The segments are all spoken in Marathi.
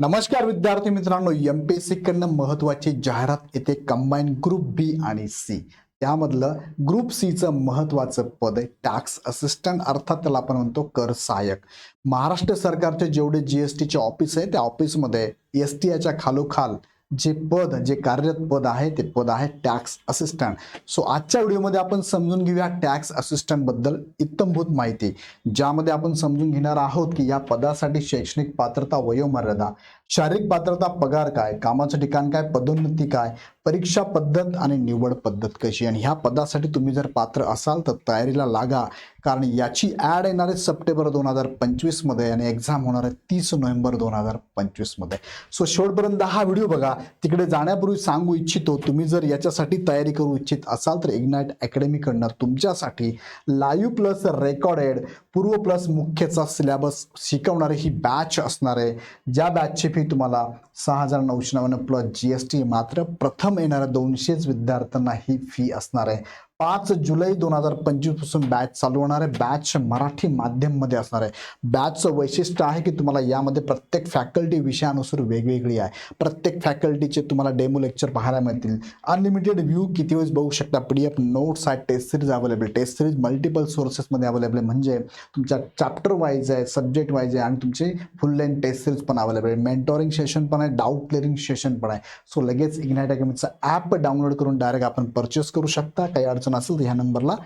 नमस्कार विद्यार्थी मित्रांनो एम पी एस सी कडनं महत्वाची जाहिरात येते कंबाईन ग्रुप बी आणि सी त्यामधलं ग्रुप सीचं महत्वाचं पद आहे टॅक्स असिस्टंट अर्थात त्याला आपण म्हणतो कर सहाय्यक. महाराष्ट्र सरकारचे जेवढे जी एस टीचे ऑफिस आहे त्या ऑफिसमध्ये एस टी आयच्या खालोखाल जे पद जे कार्यरत पद आहे ते पद आहे टॅक्स असिस्टंट सो आजच्या व्हिडिओमध्ये आपण समजून घेऊया टॅक्स असिस्टंटबद्दल इत्तमभूत माहिती. ज्यामध्ये आपण समजून घेणार आहोत की या पदासाठी शैक्षणिक पात्रता वयोमर्यादा शारीरिक पात्रता पगार काय कामाचं ठिकाण काय पदोन्नती काय परीक्षा पद्धत आणि निवड पद्धत कशी? आणि ह्या पदासाठी तुम्ही जर पात्र असाल तर तयारीला लागा कारण याची ॲड येणार आहे सप्टेंबर दोन हजार पंचवीसमध्ये आणि एक्झाम होणार आहे तीस नोव्हेंबर दोन हजार पंचवीसमध्ये सो शेवटपर्यंत हा व्हिडिओ बघा. तिकडे जाण्यापूर्वी सांगू इच्छितो तुम्ही जर याच्यासाठी तयारी करू इच्छित असाल तर इग्नाईट अकॅडमीकडनं तुमच्यासाठी लाईव्ह प्लस रेकॉर्डेड पूर्व प्लस मुख्यचा सिलेबस शिकवणारी ही बॅच असणार आहे. ज्या बॅचची फी तुम्हाला सहा हजार नऊशे नव्याण्णव प्लस जी एस टी मात्र प्रथम येणाऱ्या दोनशेच विद्यार्थ्यांना ही फी असणार आहे. पाच जुलै दोन हजार पंचवीसपासून बॅच चालू होणार आहे. बॅच मराठी माध्यममध्ये असणार आहे. बॅचचं वैशिष्ट्य आहे की तुम्हाला यामध्ये प्रत्येक फॅकल्टी विषयानुसार वेगवेगळी आहे. प्रत्येक फॅकल्टीचे तुम्हाला डेमो लेक्चर पाहायला मिळतील. अनलिमिटेड व्ह्यू किती वेळेस बघू शकता? पी डी एफ नोट्स आहेत test series available test series multiple सोर्सेसमध्ये available आहे. म्हणजे तुमच्या चॅप्टर वाईज आहे सब्जेक्ट वाईज आहे आणि तुमचे फुल लेंथ टेस्ट सिरीज पण अवेलेबल आहे. मेंटॉरिंग सेशन पण आहे डाऊट क्लिअरिंग सेशन पण आहे. सो लगेच इग्नाईट अकॅडमीचा ॲप डाउनलोड करून डायरेक्ट आपण परचेस करू शकता. काही अडचण असेल तर ह्या नंबरला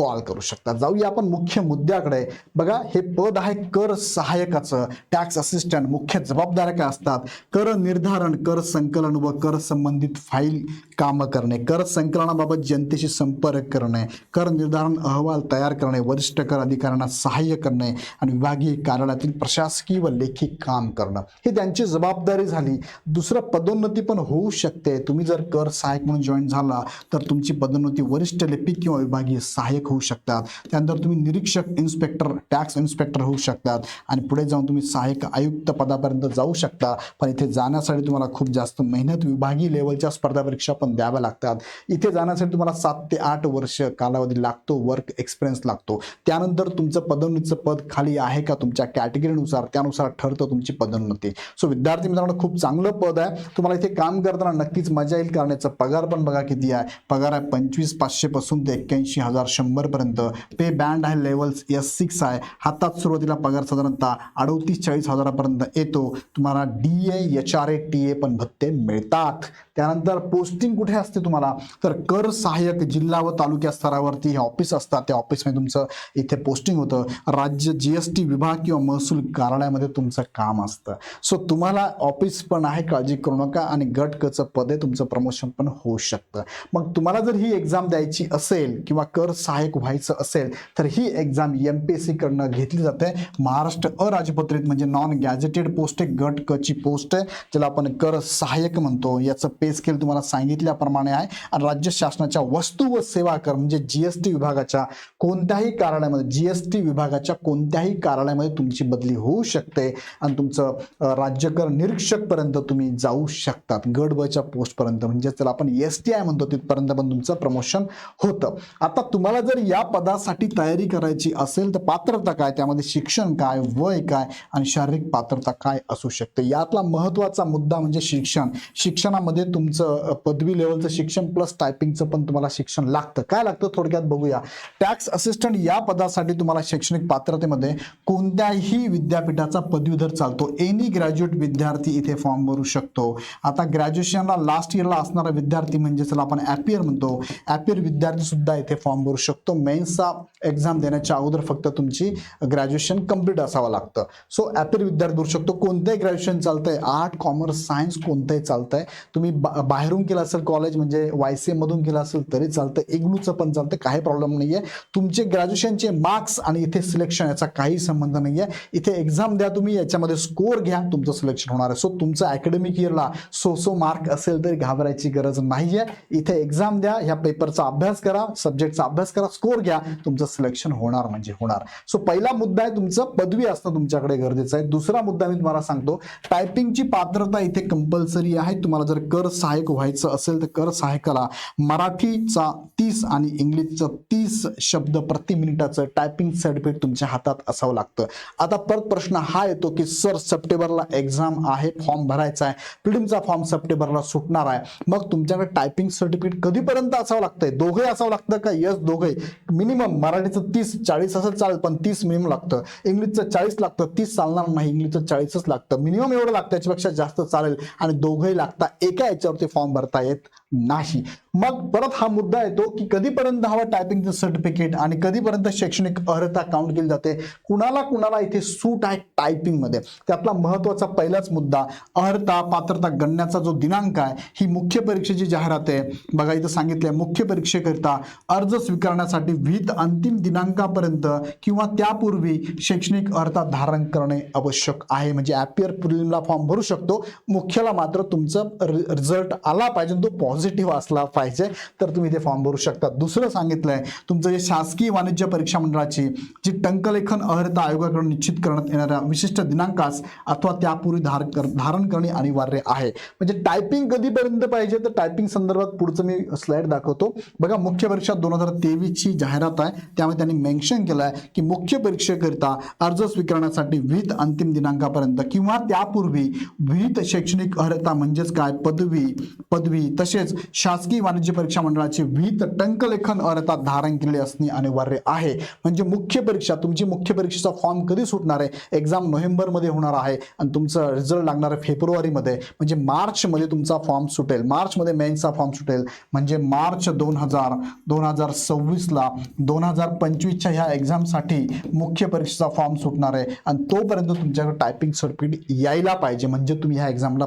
कॉल करू शकता जाऊया आपण मुख्य मुद्द्याकडे. बघा हे पद आहे कर सहाय्यकाचं. टॅक्स असिस्टंट मुख्य जबाबदाऱ्या काय असतात. कर निर्धारण कर संकलन व कर संबंधित फाईल कामं करणे. कर संकलनाबाबत जनतेशी संपर्क करणे. कर निर्धारण अहवाल तयार करणे. वरिष्ठ कर अधिकाऱ्यांना सहाय्य करणे आणि विभागीय कार्यालयातील प्रशासकीय व लेखी काम करणं. ही त्यांची जबाबदारी झाली. दुसरं पदोन्नती पण होऊ शकते. तुम्ही जर कर सहाय्यक म्हणून जॉईन झाला तर तुमची पदोन्नती वरिष्ठ लिपिक किंवा विभागीय सहाय्यक होऊ शकतात. त्यानंतर तुम्ही निरीक्षक इन्स्पेक्टर टॅक्स इन्स्पेक्टर होऊ शकतात. आणि पुढे जाऊन तुम्ही सहाय्यक आयुक्त पदापर्यंत जाऊ शकता. पण इथे जाण्यासाठी तुम्हाला खूप जास्त मेहनत विभागीय लेवलच्या स्पर्धा परीक्षा पण द्याव्या लागतात. इथे जाण्यासाठी तुम्हाला सात ते आठ वर्ष कालावधी लागतो वर्क एक्सपिरियन्स लागतो. त्यानंतर तुमचं पदोन्नतीचं पद खाली आहे का तुमच्या कॅटेगरीनुसार त्यानुसार ठरतं तुमची पदोन्नती. सो विद्यार्थी मित्रांनो खूप चांगलं पद आहे. तुम्हाला इथे काम करताना नक्कीच मजा येईल कारण याचा पगार पण बघा किती आहे. पगार आहे पंचवीस पाचशे पासून ते एक्क्याऐंशी हजार शंभर पर्यंत पे बँड आहे लेवल्स एस सिक्स आहे. हातात सुरुवातीला पगार साधारणतः अडतीस चाळीस हजारापर्यंत येतो. तुम्हाला D A H R A T A पण भत्ते मिळतात. त्यानंतर पोस्टिंग कुठे असते तुम्हाला? तर कर सहाय्यक जिल्हा व तालुक्या स्तरावरती हे ऑफिस असतात. त्या ऑफिसमध्ये तुमचं इथे पोस्टिंग होतं. राज्य जी एस टी विभाग किंवा महसूल कार्यालयामध्ये तुमचं काम असतं. सो तुम्हाला ऑफिस पण आहे काळजी करू नका आणि गट कचं पद आहे तुमचं प्रमोशन पण होऊ शकतं. मग तुम्हाला जर ही एक्झाम द्यायची असेल किंवा कर सहाय्यक व्हायचं असेल तर ही एक्झाम एम पी एस कडनं घेतली जाते. महाराष्ट्र अराजपत्रित म्हणजे नॉन गॅजेटेड पोस्ट आहे. गट कची पोस्ट आहे. ज्याला आपण कर सहाय्यक म्हणतो. याचं पे स्केल तुम्हाला सांगितल्याप्रमाणे आहे. आणि राज्य शासनाच्या वस्तू व सेवा कर म्हणजे जी एस टी विभागाच्या कोणत्याही कार्यालयामध्ये जी एस टी विभागाच्या कोणत्याही कार्यालयामध्ये तुमची बदली होऊ शकते. आणि तुमचं राज्यकर निरीक्षकपर्यंत तुम्ही जाऊ शकतात. गडबच्या पोस्टपर्यंत. म्हणजे त्याला आपण एस टी आय म्हणतो तिथपर्यंत पण तुमचं प्रमोशन होतं. आता तुम्हाला जर या पदासाठी तयारी करायची असेल तर पात्रता काय? त्यामध्ये शिक्षण काय? वय काय? आणि शारीरिक पात्रता काय असू शकते? यातला महत्त्वाचा मुद्दा म्हणजे शिक्षण. शिक्षणामध्ये तुमचं पदवी लेवलचं शिक्षण प्लस टायपिंगचं पण तुम्हाला शिक्षण लागतं. काय लागतं थोडक्यात बघूया. टॅक्स असिस्टंट या पदासाठी तुम्हाला शैक्षणिक पात्रतेमध्ये कोणत्याही विद्यापीठाचा पदवीधर चालतो. एनी ग्रॅज्युएट विद्यार्थी इथे फॉर्म भरू शकतो. आता ग्रॅज्युएशनला लास्ट इयरला असणारा विद्यार्थी म्हणजे त्याला आपण ॲपियर म्हणतो. ॲपियर विद्यार्थी सुद्धा इथे फॉर्म भरू शकतो. मेन्सचा एक्झाम देण्याच्या अगोदर फक्त तुमची ग्रॅज्युएशन कंप्लीट असावं लागतं. सो ॲपियर विद्यार्थी भरू शकतो. कोणतंही ग्रॅज्युएशन चालतंय. आर्ट कॉमर्स सायन्स कोणतंही चालतंय. तुम्ही बा बाहेरून केलं असेल कॉलेज म्हणजे वाय सी एममधून केलं असेल तरी चालतं. इग्नूचं पण चालतं काही प्रॉब्लेम नाही आहे तुमचे ग्रॅज्युएशनचे मार्क्स आणि इथे सिलेक्शन याचा काही संबंध नाही आहे इथे एक्झाम द्या तुम्ही याच्यामध्ये स्कोअर घ्या तुमचं सिलेक्शन होणार आहे. सो तुमचं अकॅडमिक इयरला सो सो मार्क असेल तरी घाबरायची गरज नाही आहे इथे एक्झाम द्या ह्या पेपरचा अभ्यास करा सब्जेक्टचा अभ्यास करा स्कोर घ्या तुमचं सिलेक्शन होणार म्हणजे होणार. सो पहिला मुद्दा आहे तुमचं पदवी असणं तुमच्याकडे गरजेचं आहे. दुसरा मुद्दा मी तुम्हाला सांगतो टायपिंगची पात्रता इथे कंपल्सरी आहे. तुम्हाला जर कर सहाय्यक व्हायचं असेल तर कर सहाय्यकाला. मराठीचा तीस आणि इंग्लिशचं तीस शब्द प्रति मिनिटाचं टायपिंग सर्टिफिकेट तुमच्या हातात असावं लागतं. आता परत प्रश्न हा येतो की सर सप्टेंबरला एक्झाम आहे फॉर्म भरायचा आहे. प्रिलिमचा फॉर्म सप्टेंबरला सुटणार आहे. मग तुमच्याकडे टायपिंग सर्टिफिकेट कधीपर्यंत असावं लागतंय? दोघे असावं लागतं का? यस दोघे मिनिमम मराठीचं तीस चाळीस असं चालेल पण तीस मिनिमम लागतं. इंग्लिशचं चाळीस लागतं तीस चालणार नाही. इंग्लिशचं चाळीसच लागतं. मिनिमम एवढं लागतं याच्यापेक्षा जास्त चालेल. आणि दोघंही लागता. एका याच्यावरती फॉर्म भरतायत नाही मग परत हा मुद्दा येतो की कधीपर्यंत हवा टायपिंगचं सर्टिफिकेट आणि कधीपर्यंत शैक्षणिक अर्हता काउंट केली जाते? कुणाला कुणाला इथे सूट आहे टायपिंगमध्ये त्यातला महत्त्वाचा पहिलाच मुद्दा अर्हता पात्रता गणण्याचा जो दिनांक आहे ही मुख्य परीक्षेची जाहिरात आहे. बघा इथं सांगितलंय मुख्य परीक्षेकरिता अर्ज स्वीकारण्यासाठी विहित अंतिम दिनांकापर्यंत किंवा त्यापूर्वी शैक्षणिक अर्हता धारण करणे आवश्यक आहे. म्हणजे ॲपियर प्रिलिमला फॉर्म भरू शकतो. मुख्याला मात्र तुमचं रिझल्ट आला पाहिजे तो पॉझिटिव्ह पॉझिटिव्ह असला पाहिजे तर तुम्ही ते फॉर्म भरू शकता. दुसरं सांगितलंय तुमचं जे शासकीय वाणिज्य परीक्षा मंडळाची जी टंकलेखन अर्हता आयोगाकडून निश्चित करण्यात येणाऱ्या विशिष्ट दिनांकास अथवा त्यापूर्वी धार कर धारण करणे अनिवार्य आहे. म्हणजे टायपिंग कधीपर्यंत पाहिजे तर टायपिंग संदर्भात पुढचं मी स्लाइड दाखवतो. बघा मुख्य परीक्षा दोन हजार तेवीसची जाहिरात आहे. त्यामुळे त्यांनी मेन्शन केलं आहे की मुख्य परीक्षेकरिता अर्ज स्वीकारण्यासाठी विहित अंतिम दिनांकापर्यंत किंवा त्यापूर्वी विहित शैक्षणिक अर्हता म्हणजेच काय? पदवी पदवी तसेच शासकीय वाणिज्य परीक्षा मंडळाचे विहित टंकलेखन अर्थात धारण केले असणे अनिवार्य आहे. म्हणजे मुख्य परीक्षा तुमची मुख्य परीक्षेचा फॉर्म कधी सुटणार आहे? एक्झाम नोव्हेंबरमध्ये होणार आहे आणि तुमचं रिझल्ट लागणार आहे फेब्रुवारीमध्ये. म्हणजे मार्चमध्ये तुमचा फॉर्म सुटेल. मार्चमध्ये मेन्सचा फॉर्म सुटेल. म्हणजे मार्च दोन हजार दोन हजार सव्वीसला दोन हजार पंचवीसच्या ह्या एक्झामसाठी मुख्य परीक्षेचा फॉर्म सुटणार आहे. आणि तोपर्यंत तुमच्याकडे टायपिंग सर्टिफिकेट यायला पाहिजे. म्हणजे तुम्ही ह्या एक्झामला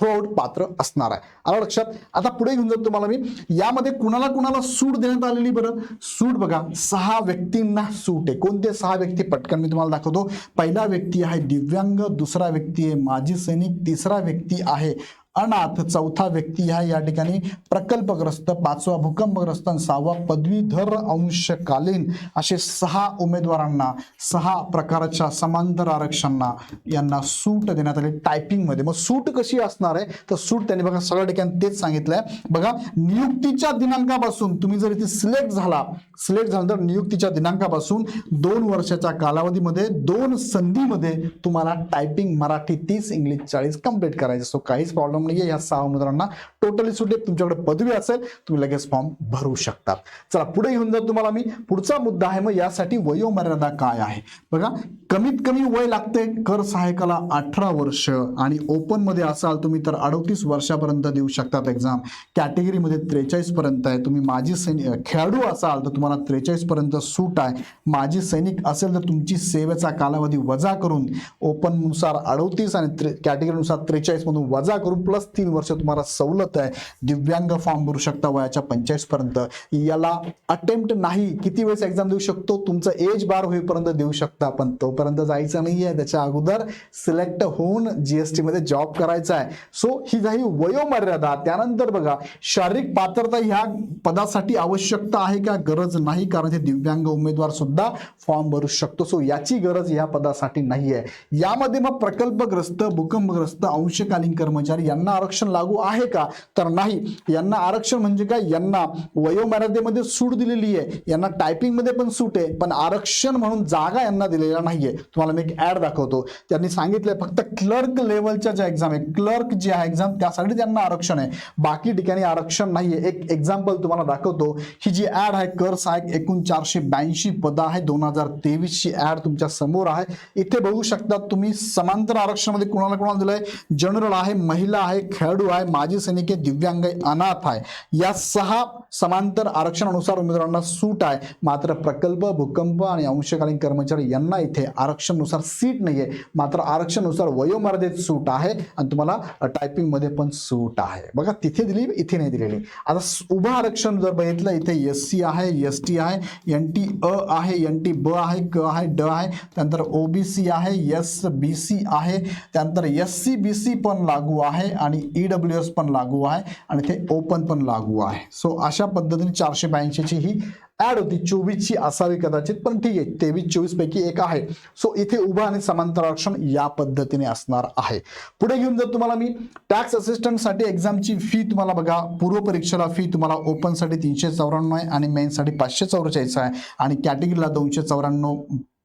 थ्रोआउट पात्र असणार आहे. आलं लक्षात? आता पुढे घेऊन जातो तुम्हाला मी. यामध्ये कुणाला कुणाला सूट देण्यात आलेली बरं? सूट बघा. सहा व्यक्तींना सूट आहे. कोणते सहा व्यक्ती? पटकन मी तुम्हाला दाखवतो. पहिला व्यक्ती आहे दिव्यांग दुसरा व्यक्ती आहे माजी सैनिक तिसरा व्यक्ती आहे अनाथ चौथा व्यक्ती ह्या या ठिकाणी प्रकल्पग्रस्त पाचवा भूकंपग्रस्त आणि सहावा पदवीधर अंशकालीन असे सहा उमेदवारांना सहा प्रकारच्या समांतर आरक्षणांना यांना सूट देण्यात आली टायपिंगमध्ये मग सूट कशी असणार आहे? तर सूट त्यांनी बघा सगळ्या ठिकाणी तेच सांगितलंय. बघा नियुक्तीच्या दिनांकापासून तुम्ही जर इथे सिलेक्ट झाला सिलेक्ट झाल्यानंतर नियुक्तीच्या दिनांकापासून दोन वर्षाच्या कालावधीमध्ये दोन संधीमध्ये तुम्हाला टायपिंग मराठी तीस इंग्लिश चाळीस कंप्लीट करायचं. सो काहीच प्रॉब्लेम नाहीये या सहा उमेदवारांना. टोटली सुटे तुमच्याकडे पदवी असेल तुम्ही लगेच फॉर्म भरू शकता. चला पुढे घेऊन जाऊ तुम्हाला मी. पुढचा मुद्दा आहे मग यासाठी वयोमर्यादा काय आहे? बघा कमीत कमी वय लागते कर सहायकाला अठरा वर्ष आणि ओपनमध्ये असाल तुम्ही तर अडतीस वर्षापर्यंत देऊ शकतात एक्झाम कॅटेगरीमध्ये त्रेचाळीस पर्यंत आहे. तुम्ही माजी सैनिक खेळाडू असाल तर तुम्हाला त्रेचाळीस पर्यंत सूट आहे. माजी सैनिक असेल तर तुमची सेवेचा कालावधी वजा करून ओपननुसार अडतीस आणि त्रे कॅटेगरीनुसार त्रेचाळीसमधून वजा करून प्लस तीन वर्ष तुम्हाला सवलत आहे. दिव्यांग फॉर्म भरू शकता वयाच्या पंचेचाळीस पर्यंत. याला अटेम्प्ट नाही किती वेळेस एक्झाम देऊ शकतो तुमचं एज बार होईपर्यंत देऊ शकता पण तोपर्यंत जायचं नाही आहे त्याच्या अगोदर सिलेक्ट होऊन जीएसटी मध्ये जॉब करायचा आहे. सो ही झाली वयोमर्यादा. त्यानंतर बघा शारीरिक पात्रता ह्या पदासाठी आवश्यकता आहे का? गरज नाही कारण हे दिव्यांग उमेदवार सुद्धा फॉर्म भरू शकतो. सो याची गरज या पदासाठी नाही आहे यामध्ये मग प्रकल्पग्रस्त भूकंपग्रस्त अंशकालीन कर्मचारी यांना आरक्षण लागू आहे का? तर नाही. यांना आरक्षण म्हणजे काय? यांना वयोमर्यादेमध्ये सूट दिलेली आहे. यांना टायपिंगमध्ये पण सूट आहे. पण आरक्षण म्हणून जागा यांना दिलेला नाहीये. तुम्हाला मी एक ॲड दाखवतो. त्यांनी सांगितलंय फक्त क्लर्क लेवलच्या ज्या एक्झाम आहे क्लर्क जी आहे एक्झाम त्यासाठी त्यांना आरक्षण आहे. बाकी ठिकाणी आरक्षण नाहीये. एक एक्झाम्पल तुम्हाला दाखवतो. ही जी ऍड आहे कर सहायक एकूण चारशे ब्याऐंशी पदं आहे. दोन हजार तेवीस ची ऍड तुमच्यासमोर आहे. इथे बघू शकता तुम्ही समांतर आरक्षणामध्ये कुणाला कुणाला दिलंय? जनरल आहे महिला आहे खेळाडू आहे माजी सैनिक आहे दिव्यांग आहे अनाथ आहे. या सहा समांतर आरक्षणानुसार उमेदवारांना सूट आहे. मात्र प्रकल्प भूकंप आणि अंशकालीन कर्मचारी यांना इथे आरक्षणानुसार सीट नाही आहे मात्र आरक्षणानुसार वयोमर्यादेत सूट आहे आणि तुम्हाला टायपिंगमध्ये पण सूट आहे. बघा तिथे दिली इथे नाही दिलेली. आता उभं आरक्षण जर बघितलं इथे एस सी आहे एस टी आहे एन टी अ आहे एन टी ब आहे क आहे ड आहे त्यानंतर ओ बी सी आहे एस बी सी आहे त्यानंतर एस सी बी सी पण लागू आहे. आणि ई डब्ल्यू एस पण लागू आहे आणि ते ओपन पण लागू आहे. सो अशा पद्धतीने चारशे ब्याऐंशीची ही ॲड होती. चोवीसची असावी कदाचित पण ठीक आहे. तेवीस चोवीसपैकी एक आहे. सो इथे उभं आणि समांतर आरक्षण या पद्धतीने असणार आहे. पुढे घेऊन जर तुम्हाला मी. टॅक्स असिस्टंटसाठी एक्झामची फी तुम्हाला बघा. पूर्व परीक्षेला फी तुम्हाला ओपनसाठी तीनशे चौऱ्याण्णव आहे आणि मेनसाठी पाचशे चौवेचाळीस आहे. आणि कॅटेगरीला दोनशे चौऱ्याण्णव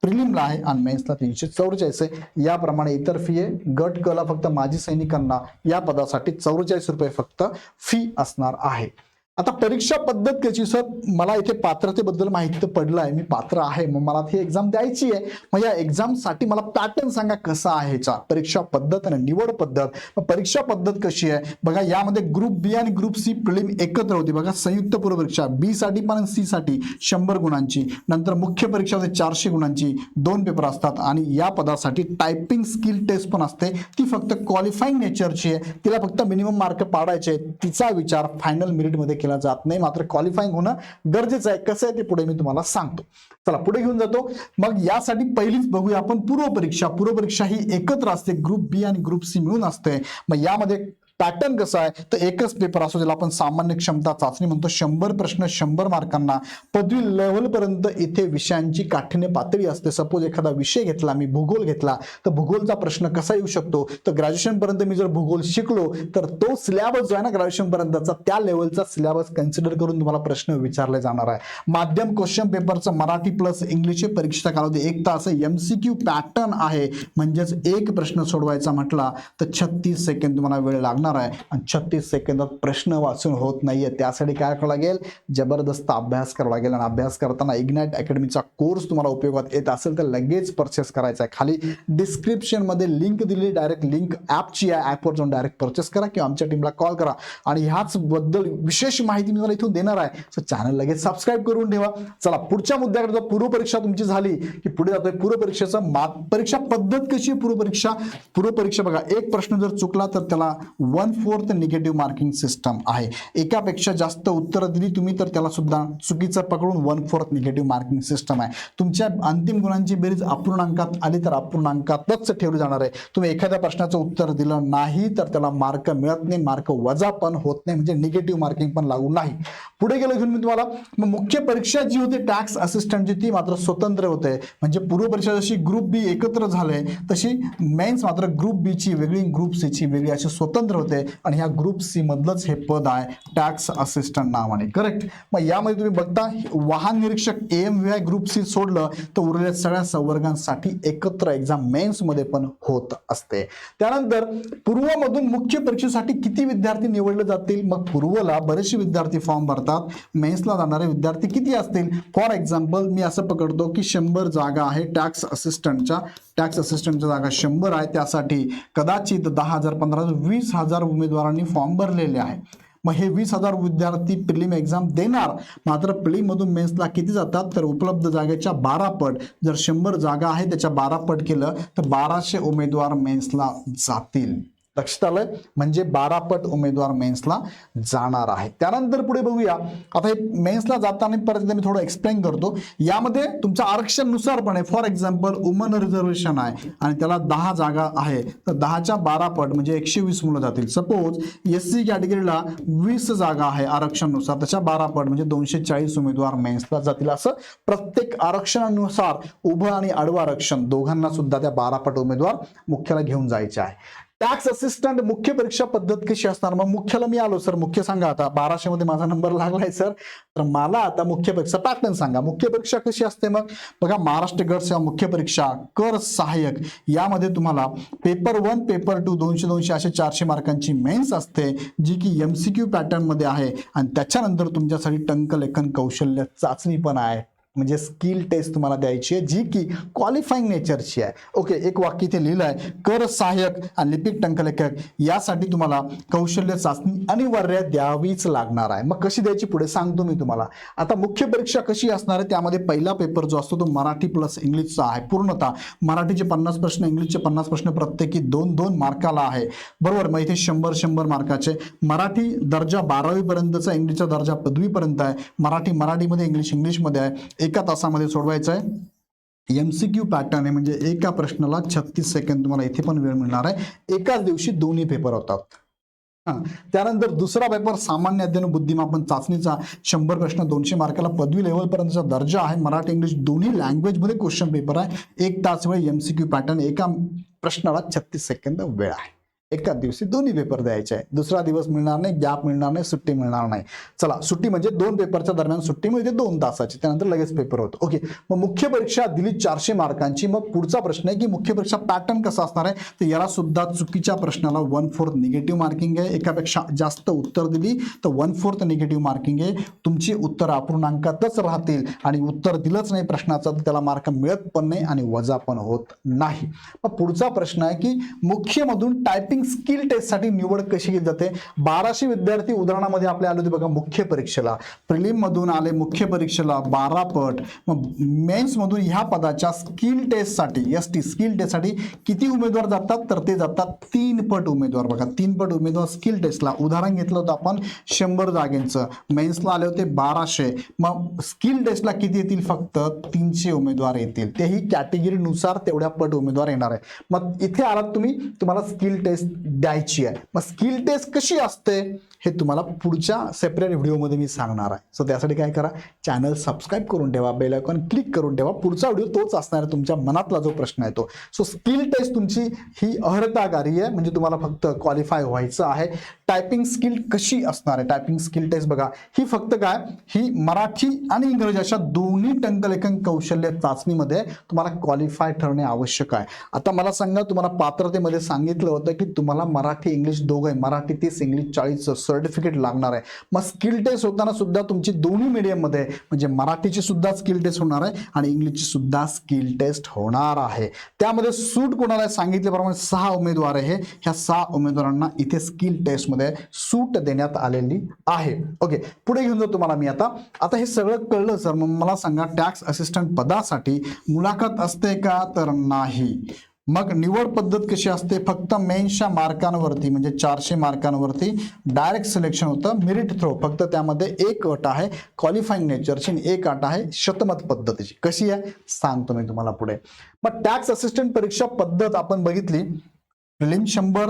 प्रिलिमला आहे आणि मेन्सला तीनशे चौवेचाळीस आहे. याप्रमाणे इतर फी आहे. गट कला फक्त माजी सैनिकांना या पदासाठी चौवेचाळीस रुपये फक्त फी असणार आहे. आता परीक्षा पद्धत कशी सर मला इथे पात्रतेबद्दल माहिती पडलं आहे मी पात्र आहे. मग मला ही एक्झाम द्यायची आहे. मग या एक्झामसाठी मला पॅटर्न सांगा कसा आहे चा परीक्षा पद्धत आणि निवड पद्धत. मग परीक्षा पद्धत कशी आहे? बघा यामध्ये ग्रुप बी आणि ग्रुप सी प्रिलिम एकत्र होती. बघा संयुक्त पूर्व परीक्षा. बी साठी पण सी साठी शंभर गुणांची. नंतर मुख्य परीक्षा होते चारशे गुणांची. दोन पेपर असतात. आणि या पदासाठी टायपिंग स्किल टेस्ट पण असते. ती फक्त क्वालिफाईंग नेचरची आहे. तिला फक्त मिनिमम मार्क पाडायचे तिचा विचार फायनल मेरिटमध्ये केला जात नाही. मात्र क्वालिफाईंग होणं गरजेचं आहे. कसं आहे ते पुढे मी तुम्हाला सांगतो. चला पुढे घेऊन जातो. मग यासाठी पहिलीच बघूया आपण पूर्व परीक्षा. पूर्व परीक्षा ही एकत्र असते. ग्रुप बी आणि ग्रुप सी मिळून असते. मग यामध्ये पॅटर्न कसं आहे? तर एकच पेपर असतो ज्याला आपण सामान्य क्षमता चाचणी म्हणतो. शंभर प्रश्न शंभर मार्कांना. पदवी लेवलपर्यंत इथे विषयांची काठीण्य पातळी असते. सपोज एखादा विषय घेतला मी भूगोल घेतला तर भूगोलचा प्रश्न कसा येऊ शकतो? तर ग्रॅज्युएशनपर्यंत मी जर भूगोल शिकलो तर तो सिलेबस जो आहे ना ग्रॅज्युएशनपर्यंतचा त्या लेवलचा सिलेबस कन्सिडर करून तुम्हाला प्रश्न विचारले जाणार आहे. माध्यम क्वेश्चन पेपरचं मराठी प्लस इंग्लिशचे परीक्षेचा कालावधी एक तास. एमसीक्यू पॅटर्न आहे. म्हणजेच एक प्रश्न सोडवायचा म्हटला तर छत्तीस सेकंद तुम्हाला वेळ लागणार. आहे. आणि छत्तीस सेकंदात प्रश्न वाचून होत नाहीये. त्यासाठी काय करावं लागेल? जबरदस्त अभ्यास करावा लागेल. आणि अभ्यास करताना इग्नाइट अकॅडमीचा कोर्स तुम्हाला उपयोगात येत असेल तर लगेच परचेस करायचा आहे. खाली डिस्क्रिप्शनमध्ये लिंक दिली. डायरेक्ट लिंक ॲपची आहे. ॲपवर जाऊन डायरेक्ट परचेस करा किंवा आमच्या टीमला कॉल करा. आणि ह्याच बद्दल विशेष माहिती मी तुम्हाला इथून देणार आहे. सो चॅनल लगेच सबस्क्राईब करून ठेवा. चला पुढच्या मुद्द्याकडे जर पूर्व परीक्षा तुमची झाली की पुढे जातोय पूर्वपरीक्षेचं मा परीक्षा पद्धत कशी आहे पूर्वपरीक्षा पूर्व परीक्षा बघा. एक प्रश्न जर चुकला तर त्याला one fourth negative marking system आहे. एकापेक्षा जास्त उत्तरं दिली तुम्ही तर त्याला सुद्धा चुकीचं पकडून one fourth negative marking system आहे. तुमच्या अंतिम गुणांची बेरीज अपूर्णांकात आली तर अपूर्णांकातच ठेवली जाणार आहे. तुम्ही एखाद्या प्रश्नाचं उत्तर दिलं नाही तर त्याला मार्क मिळत नाही मार्क वजा पण होत नाही म्हणजे निगेटिव्ह मार्किंग पण लागू नाही. पुढे गेलो घेऊन मी तुम्हाला. मग मुख्य परीक्षा जी होती टॅक्स असिस्टंटची ती मात्र स्वतंत्र होते. म्हणजे पूर्व परीक्षा जशी ग्रुप बी एकत्र झाले तशी मेन्स मात्र ग्रुप बीची वेगळी ग्रुप सी ची वेगळी अशी स्वतंत्र होते. आणि ह्या ग्रुप सी मधलंच हे पद आहे टॅक्स असिस्टंट नावाने करेक्ट मग यामध्ये तुम्ही बघता वाहन निरीक्षक M V I group C सोडलं तर उरलेल्या सगळ्या संवर्गांसाठी एकत्र एक्झाम मेन्समध्ये पण होत असते. त्यानंतर पूर्वमधून मुख्य परीक्षेसाठी किती विद्यार्थी निवडले जातील? मग पूर्वला बरेचसे विद्यार्थी फॉर्म भरतात. मेन्सला जाणारे विद्यार्थी किती असतील? फॉर एक्झाम्पल मी असं पकडतो की शंभर जागा आहे टॅक्स असिस्टंटच्या टॅक्स असिस्टंटच्या जागा शंभर आहे. त्यासाठी कदाचित दहा हजार पंधरा हजार वीस हजार उमेदवारांनी फॉर्म भरलेले आहे. मग हे वीस हजार विद्यार्थी प्रिलिम एक्झाम देणार. मात्र प्रिलिममधून मेन्सला किती जातात? तर उपलब्ध जागेच्या बारा पट. जर शंभर जागा आहे त्याच्या बारा पट केलं तर बाराशे उमेदवार मेन्सला जातील. लक्षात आलं म्हणजे बारा पट उमेदवार मेन्सला जाणार आहे. त्यानंतर पुढे बघूया. आता हे मेन्सला जाताना परत एकदा मी थोडं एक्सप्लेन करतो. यामध्ये तुमच्या आरक्षणानुसार पण आहे. फॉर एक्झाम्पल वुमन रिझर्वेशन आहे आणि त्याला दहा जागा आहे. तर दहाच्या बारा पट म्हणजे एकशे वीस मुलं जातील. सपोज एस सी कॅटेगरीला वीस जागा आहे आरक्षणानुसार. त्याच्या बारा पट म्हणजे दोनशे चाळीस उमेदवार मेन्सला जातील असं प्रत्येक आरक्षणानुसार उभं आणि आडवं आरक्षण दोघांना सुद्धा त्या बारा पट उमेदवार मुख्याला घेऊन जायचे आहे. टॅक्स असिस्टंट मुख्य परीक्षा पद्धत कशी असणार? मग मुख्याला मी आलो सर. मुख्य सांगा आता. बाराशे मध्ये माझा नंबर लागलाय सर. तर मला आता मुख्य परीक्षा पॅटर्न सांगा. मुख्य परीक्षा कशी असते मग? बघा महाराष्ट्र गट सेवा मुख्य परीक्षा कर सहाय्यक. यामध्ये तुम्हाला पेपर वन पेपर टू दोनशे दोनशे असे चारशे मार्कांची मेन्स असते जी की एमसीक्यू पॅटर्नमध्ये आहे. आणि त्याच्यानंतर तुमच्यासाठी टंकलेखन कौशल्य चाचणी पण आहे. म्हणजे स्किल टेस्ट तुम्हाला द्यायची आहे जी की क्वालिफाईंग नेचरची आहे. ओके एक वाक्य इथे लिहिलं आहे कर सहाय्यक आणि लिपिक टंकलेखक यासाठी तुम्हाला कौशल्य चाचणी अनिवार्य द्यावीच लागणार आहे. मग कशी द्यायची पुढे? सांगतो मी तुम्हाला. आता मुख्य परीक्षा कशी असणार आहे? त्यामध्ये पहिला पेपर जो असतो तो मराठी प्लस इंग्लिशचा आहे पूर्णतः. मराठीचे पन्नास प्रश्न इंग्लिशचे पन्नास प्रश्न प्रत्येकी दोन दोन मार्काला आहे. बरोबर? मग इथे शंभर शंभर मार्काचे. मराठी दर्जा बारावी पर्यंतचा इंग्लिशचा दर्जा पदवीपर्यंत आहे. मराठी मराठीमध्ये इंग्लिश इंग्लिशमध्ये आहे. एका तासामध्ये सोडवायचं आहे. एम सी क्यू पॅटर्न आहे म्हणजे एका प्रश्नाला छत्तीस सेकंद तुम्हाला इथे पण वेळ मिळणार आहे. एकाच दिवशी दोन्ही पेपर होतात. हा. त्यानंतर दुसरा पेपर सामान्य अध्ययन बुद्धिमापन चाचणीचा शंभर प्रश्न दोनशे मार्काला पदवी लेवल पर्यंतचा दर्जा आहे. मराठी इंग्लिश दोन्ही लँग्वेजमध्ये क्वेश्चन पेपर आहे. एक तास वेळ एमसीक्यू पॅटर्न एका प्रश्नाला छत्तीस सेकंद वेळ आहे. एका दिवशी दोन्ही पेपर द्यायचे आहे. दुसरा दिवस मिळणार नाही गॅप मिळणार नाही सुट्टी मिळणार नाही. चला सुट्टी म्हणजे दोन पेपरच्या दरम्यान सुट्टी मिळते दोन तासाची त्यानंतर लगेच पेपर होतो. ओके मग मुख्य परीक्षा दिली चारशे मार्कांची. मग पुढचा प्रश्न आहे की मुख्य परीक्षा पॅटर्न कसा असणार आहे? तर याला सुद्धा चुकीच्या प्रश्नाला वन फोर्थ निगेटिव्ह मार्किंग आहे. एकापेक्षा जास्त उत्तर दिली तर वन फोर्थ निगेटिव्ह मार्किंग आहे. तुमची उत्तर अपूर्णांकातच राहतील आणि उत्तर दिलंच नाही प्रश्नाचं तर त्याला मार्क मिळत पण नाही आणि वजा पण होत नाही. मग पुढचा प्रश्न आहे की मुख्यमधून टायपिंग स्किल टेस्टसाठी निवड कशी केली जाते? बाराशे विद्यार्थी उदाहरणामध्ये आपले आले होते बघा मुख्य परीक्षेला. प्रिलिममधून आले मुख्य परीक्षेला बारा पट. मग मेन्स मधून ह्या पदाच्या स्किल टेस्टसाठी एस टी स्किल टेस्टसाठी किती उमेदवार जातात? तर ते जातात तीन पट उमेदवार. बघा तीन पट उमेदवार स्किल टेस्टला उदाहरण घेतलं होतं आपण शंभर जागेंचं. मेन्सला आले होते बाराशे. मग स्किल टेस्टला किती येतील? फक्त तीनशे उमेदवार येतील. तेही कॅटेगरीनुसार तेवढ्या पट उमेदवार येणार आहे. मग इथे आलात तुम्ही तुम्हाला स्किल टेस्ट द्यायची आहे. मग स्किल टेस्ट कशी असते? हे तुम्हाला पुढच्या सेपरेट व्हिडिओमध्ये मी सांगणार आहे. सो त्यासाठी काय करा चॅनल सबस्क्राईब करून ठेवा बेल आयकॉन क्लिक करून ठेवा. पुढचा व्हिडिओ तोच असणार आहे तुमच्या मनातला जो प्रश्न आहे तो. सो स्किल टेस्ट तुमची ही अर्हतागारी आहे म्हणजे तुम्हाला फक्त क्वालिफाय व्हायचं आहे. टायपिंग स्किल कशी असणार आहे? टायपिंग स्किल टेस्ट बघा ही फक्त काय? ही मराठी आणि इंग्रजी अशा दोन्ही टंकलेखन कौशल्य चाचणीमध्ये तुम्हाला क्वालिफाय ठरणे आवश्यक आहे. आता मला सांगा तुम्हाला पात्रतेमध्ये सांगितलं होतं की तुम्हाला मराठी इंग्लिश दोघं मराठी तीस इंग्लिश चाळीस सर्टिफिकेट लागणार आहे. मग स्किल टेस्ट होताना सुद्धा तुमची दोन्ही मीडियममध्ये म्हणजे मराठीची सुद्धा स्किल टेस्ट होणार आहे आणि इंग्लिशची सुद्धा स्किल टेस्ट होणार आहे. त्यामध्ये सूट कोणाला सांगितल्याप्रमाणे सहा उमेदवार आहे. ह्या सहा उमेदवारांना इथे स्किल टेस्टमध्ये सूट देण्यात आलेली आहे. ओके पुढे घेऊन जाऊ तुम्हाला मी आता. आता हे सगळं कळलं सर मग मला सांगा टॅक्स असिस्टंट पदासाठी मुलाखत असते का? तर नाही. मग निवड पद्धत कशी असते? फक्त मेन्सच्या मार्कांवरती म्हणजे चारशे मार्कांवरती डायरेक्ट सिलेक्शन होतं. मेरिट थ्रो फक्त त्यामध्ये एक अट आहे. क्वालिफाईंग नेचरची आणि एक अट आहे शतमत पद्धतीची. कशी आहे? सांगतो मी तुम्हाला पुढे. मग टॅक्स असिस्टंट परीक्षा पद्धत आपण बघितली. प्रिलिम शंभर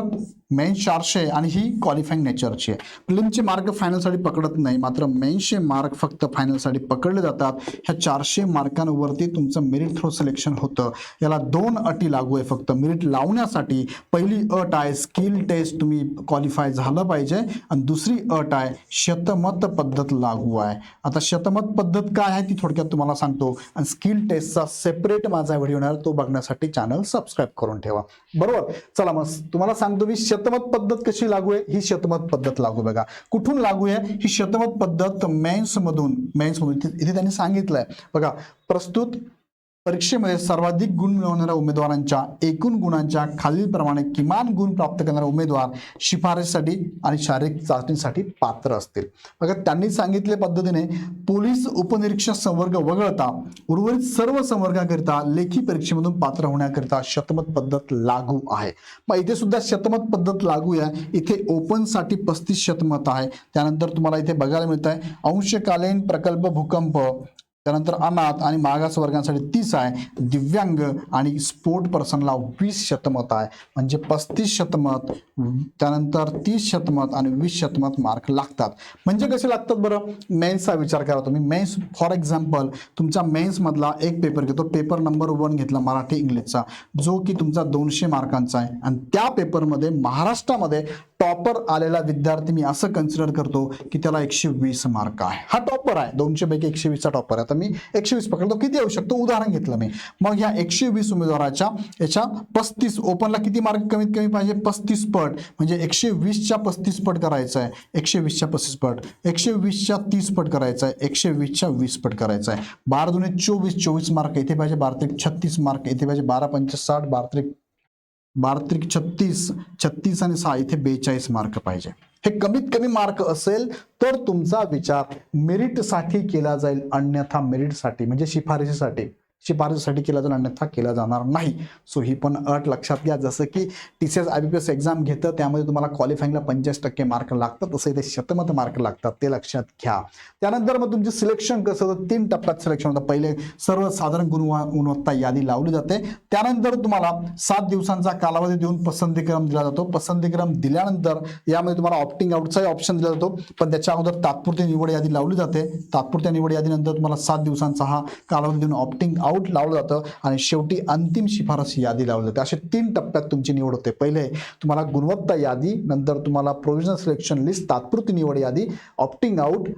मेन चारशे आणि ही क्वालिफाईंग नेचरची आहे. प्रिलिमचे मार्क फायनलसाठी पकडत नाही मात्र मेनशे मार्क फक्त फायनलसाठी पकडले जातात. ह्या चारशे मार्कांवरती तुमचं मेरिट थ्रो सिलेक्शन होतं. याला दोन अटी लागू आहे फक्त. मेरिट लावण्यासाठी पहिली अट आहे स्किल टेस्ट तुम्ही क्वालिफाय झालं पाहिजे आणि दुसरी अट आहे शतमत पद्धत लागू आहे. आता शतमत पद्धत काय आहे ती थोडक्यात तुम्हाला सांगतो. आणि स्किल टेस्टचा सेपरेट माझा व्हिडिओ येणार तो बघण्यासाठी चॅनल सबस्क्राईब करून ठेवा. बरोबर? चला मग तुम्हाला सांगतो मी शतमत पद्धत कशी लागू आहे? ही शतमत पद्धत लागू बघा. कुठून लागू आहे? ही शतमत पद्धत मेन्स मधून मेन्स मधून. इथे त्यांनी सांगितलंय. बघा प्रस्तुत परीक्षेमध्ये सर्वाधिक गुण मिळवणाऱ्या उमेदवारांच्या एकूण गुणांच्या खालीलप्रमाणे किमान गुण प्राप्त करणारे उमेदवार शिफारसीसाठी आणि शारीरिक चाचणीसाठी पात्र असतील. बघा त्यांनी सांगितले पद्धतीने पोलीस उपनिरीक्षक संवर्ग वगळता उर्वरित सर्व संवर्गाकरिता लेखी परीक्षेमधून पात्र होण्याकरिता शतमत पद्धत लागू आहे. मग इथे सुद्धा शतमत पद्धत लागू आहे. इथे ओपनसाठी पस्तीस शतमत आहे. त्यानंतर तुम्हाला इथे बघायला मिळत आहे अंशकालीन प्रकल्प भूकंप त्यानंतर अनाथ आणि मागास वर्गांसाठी तीस आहे दिव्यांग आणि स्पोर्ट पर्सनला वीस शतमत आहे. म्हणजे पस्तीस शतमत त्यानंतर तीस शतमत आणि वीस शतमत मार्क लागतात. म्हणजे कसे लागतात बरं? मेन्सचा विचार करा तुम्ही. मेन्स फॉर एक्झाम्पल तुमचा मेन्समधला एक पेपर घेतो. पेपर नंबर वन घेतला मराठी इंग्लिशचा जो की तुमचा दोनशे मार्कांचा आहे. आणि त्या पेपरमध्ये महाराष्ट्रामध्ये टॉपर आलेला विद्यार्थी मी असं कन्सिडर करतो की त्याला एकशे वीस मार्क आहे. हा टॉपर आहे. दोनशे पैकी एकशे वीसचा टॉपर आहे. आता मी एकशे वीस पकडतो किती येऊ शकतो? उदाहरण घेतलं मी. मग ह्या एकशे वीस उमेदवाराच्या याच्या पस्तीस ओपनला किती मार्क कमीत कमी पाहिजे? पस्तीस पट. म्हणजे एकशे वीसच्या पस्तीस पट करायचं आहे. एकशे वीसच्या पस्तीस पट. एकशे वीसच्या तीस पट करायचं आहे. एकशे वीसच्या वीस पट करायचं आहे. बारा दुने चोवीस चोवीस मार्क इथे पाहिजे. बारा त्रिक छत्तीस मार्क इथे पाहिजे. बारा पंच साठ बारा त्रिक बारा त्रिक छत्तीस छत्तीस आणि सहा इथे बेचाळीस मार्क पाहिजे. हे कमीत कमी मार्क असेल तर तुमचा विचार मेरिटसाठी केला जाईल. अन्यथा मेरिटसाठी म्हणजे शिफारशीसाठी. शिफारसीसाठी केला जाईल अन्यथा केला जाणार नाही. सो ही पण अट लक्षात घ्या. जसं की T C S I B P S exam घेतं त्यामध्ये तुम्हाला क्वालिफाईंगला पंचवीस टक्के मार्क लागतात तसं इथे शतमत मार्क लागतात ते लक्षात घ्या. त्यानंतर मग तुमचे सिलेक्शन कसं होतं? तीन टप्प्यात सिलेक्शन होतं. पहिले सर्वसाधारण गुणवा गुणवत्ता यादी लावली जाते. त्यानंतर तुम्हाला सात दिवसांचा कालावधी देऊन पसंतीक्रम दिला जातो. पसंतीक्रम दिल्यानंतर यामध्ये तुम्हाला ऑप्टिंग आउटचाही ऑप्शन दिला जातो. पण त्याच्या अगोदर तात्पुरती निवड यादी लावली जाते. तात्पुरत्या निवड यादीनंतर तुम्हाला सात दिवसांचा हा कालावधी देऊन ऑप्टिंग आउट लावलं जातं आणि शेवटी अंतिम शिफारस यादी लावली जाते. असे तीन टप्प्यात तुमची निवड होते. पहिले तुम्हाला गुणवत्ता यादी नंतर तुम्हाला प्रोव्हिजनल सिलेक्शन लिस्ट तात्पुरती निवड यादी ऑप्टिंग आउट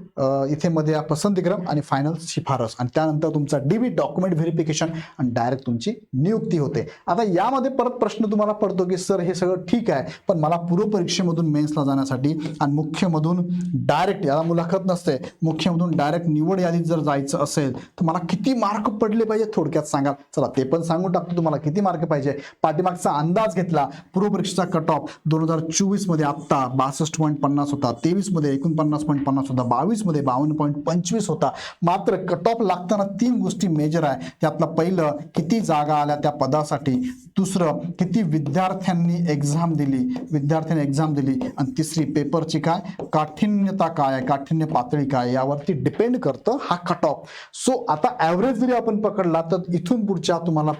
इथे मध्ये पसंतीक्रम आणि फायनल शिफारस. आणि त्यानंतर तुमचा डीबी डॉक्युमेंट व्हेरिफिकेशन आणि डायरेक्ट तुमची नियुक्ती होते. आता यामध्ये परत प्रश्न तुम्हाला पडतो की सर हे सगळं ठीक आहे पण मला पूर्व परीक्षेमधून मेन्सला जाण्यासाठी आणि मुख्यमधून डायरेक्ट याला मुलाखत नसते मुख्यमधून डायरेक्ट निवड यादीत जर जायचं असेल तर मला किती मार्क पडले पाहिजे थोडक्यात सांगा चला ते पण सांगून टाकतो तुम्हाला किती मार्क पाहिजे. पाठीमागचा अंदाज घेतला पूर्व परीक्षेचा कट ऑफ दोन हजार चोवीसमध्ये आत्ता बासष्ट पॉईंट पन्नास होता तेवीसमध्ये एकोणपन्नास पॉईंट पन्नास होता बावीसमध्ये बावन्न पॉईंट पंचवीस होता. मात्र कट ऑफ लागताना तीन गोष्टी मेजर आहे. त्यातलं पहिलं किती जागा आल्या त्या पदासाठी. दुसरं किती विद्यार्थ्यांनी एक्झाम दिली. विद्यार्थ्यांनी एक्झाम दिली. आणि तिसरी पेपरची काय? काठिण्यता काय आहे? काठिण्य पातळी काय यावरती डिपेंड करतं हा कट ऑफ सो आता ॲव्हरेज जरी आपण पकडला तर इथून पुढच्या तुम्हाला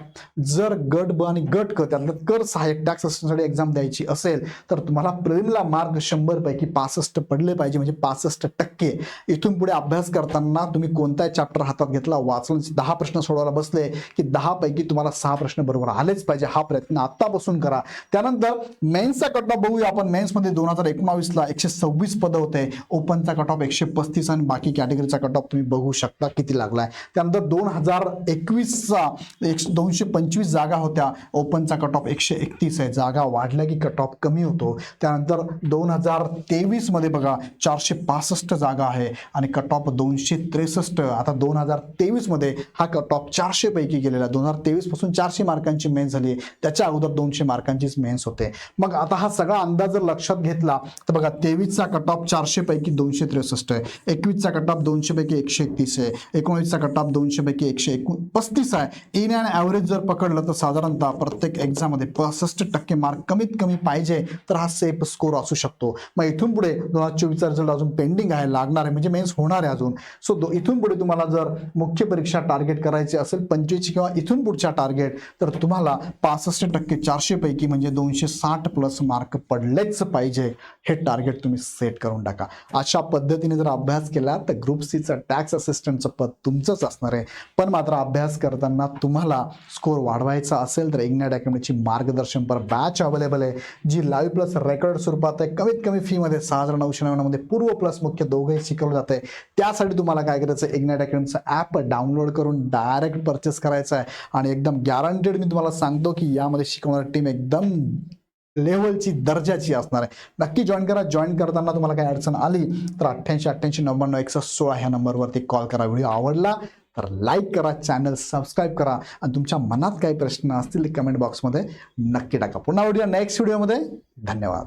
जर गट ब आणि गट क त्यातलं कर सहाय्यक टॅक्स असिस्टंटसाठी एक्झाम द्यायची असेल तर तुम्हाला प्रिलिमला मार्क शंभर पैकी पासष्ट पडले पाहिजे म्हणजे पासष्ट टक्के. इथून पुढे अभ्यास करताना तुम्ही कोणताही चॅप्टर हातात घेतला वाचून दहा प्रश्न सोडवायला बसले की दहा पैकी तुम्हाला सहा प्रश्न बरोबर आलेच पाहिजे हा प्रयत्न आत्तापासून करा. त्यानंतर मेन्सचा कट ऑफ बघूया आपण. मेन्समध्ये दोन हजार एकोणावीसला एकशे सव्वीस पदं होते. ओपनचा कट ऑफ एकशे पस्तीस आणि बाकी कॅटेगरीचा कट ऑफ तुम्ही बघू शकता किती लागलाय. त्यानंतर दोन हजार एकवीसचा एक दोनशे पंचवीस जागा होत्या. ओपनचा कट ऑफ एकशे एकतीस आहे. जागा वाढल्या की कट ऑफ कमी होतो. त्यानंतर दोन हजार तेवीसमध्ये बघा चारशे पासष्ट जागा आहे आणि कट ऑफ दोनशे त्रेसष्ट. आता दोन हजार तेवीसमध्ये हा कट ऑफ चारशे पैकी गेलेला दोन हजार तेवीसपासून चारशे मार्कांची मेन्स झाली त्याच्या अगोदर दोनशे मार्कांचीच मेन्स होते. मग आता हा सगळा अंदाज जर लक्षात घेतला तर बघा तेवीसचा कट ऑफ चारशे पैकी दोनशे त्रेसष्ट आहे. एकवीसचा कट ऑफ दोनशे पैकी एकशे एकतीस आहे. एकोणीसचा कट ऑफ दोनशे पैकी एकशे एकूण पस्तीस आहे. इन अँड ॲव्हरेज जर पकडलं तर साधारणतः प्रत्येक एक्झाममध्ये पासष्ट टक्के मार्क कमीत कमी पाहिजे तर हा सेफ स्कोर असू शकतो. मग इथून पुढे दोन हजार चोवीसचा रिझल्ट अजून पेंडिंग आहे लागणार आहे म्हणजे मेन्स होणार आहे अजून. सो दो इथून पुढे तुम्हाला जर मुख्य परीक्षा टार्गेट करायची असेल पंचवीस किंवा इथून पुढच्या टार्गेट तर तुम्हाला पासष्ट टक्के चारशेपैकी म्हणजे दोनशे साठ प्लस मार्क पडलेच पाहिजे. हे टार्गेट तुम्ही सेट करून टाका. अशा पद्धतीने जर अभ्यास केला तर ग्रुप सीचं टॅक्स असिस्टंटचं पद तुमचंच असणार आहे. पण मात्र अभ्यास अभ्यास करताना तुम्हाला स्कोर वाढवायचा असेल तर इग्नॅट अकॅडमीची मार्गदर्शनपर बॅच अवेलेबल आहे जी लाईव्ह प्लस रेकॉर्ड स्वरूपात आहे. कमीत कमी फीमध्ये सहा हजार नऊशे नव्याण्णवमध्ये पूर्व प्लस मुख्य दोघंही शिकवलं जाते त्यासाठी तुम्हाला काय करायचं इग्नॅट अकॅडमीचं ॲप डाउनलोड करून डायरेक्ट परचेस करायचं आहे. आणि एकदम गॅरंटेड मी तुम्हाला सांगतो की यामध्ये शिकवणारी टीम एकदम लेवलची दर्जाची असणार आहे. नक्की जॉईन करा. जॉईन करताना तुम्हाला काही अडचण आली तर अठ्ठ्याऐंशी अठ्ठ्याऐंशी नव्याण्णव एकसष्ट सोळा ह्या नंबरवरती कॉल करा. व्हिडिओ आवडला तर लाईक करा चॅनल सबस्क्राईब करा आणि तुमच्या मनात काही प्रश्न असतील कमेंट बॉक्समध्ये नक्की टाका. पुन्हा उद्या नेक्स्ट व्हिडिओमध्ये धन्यवाद.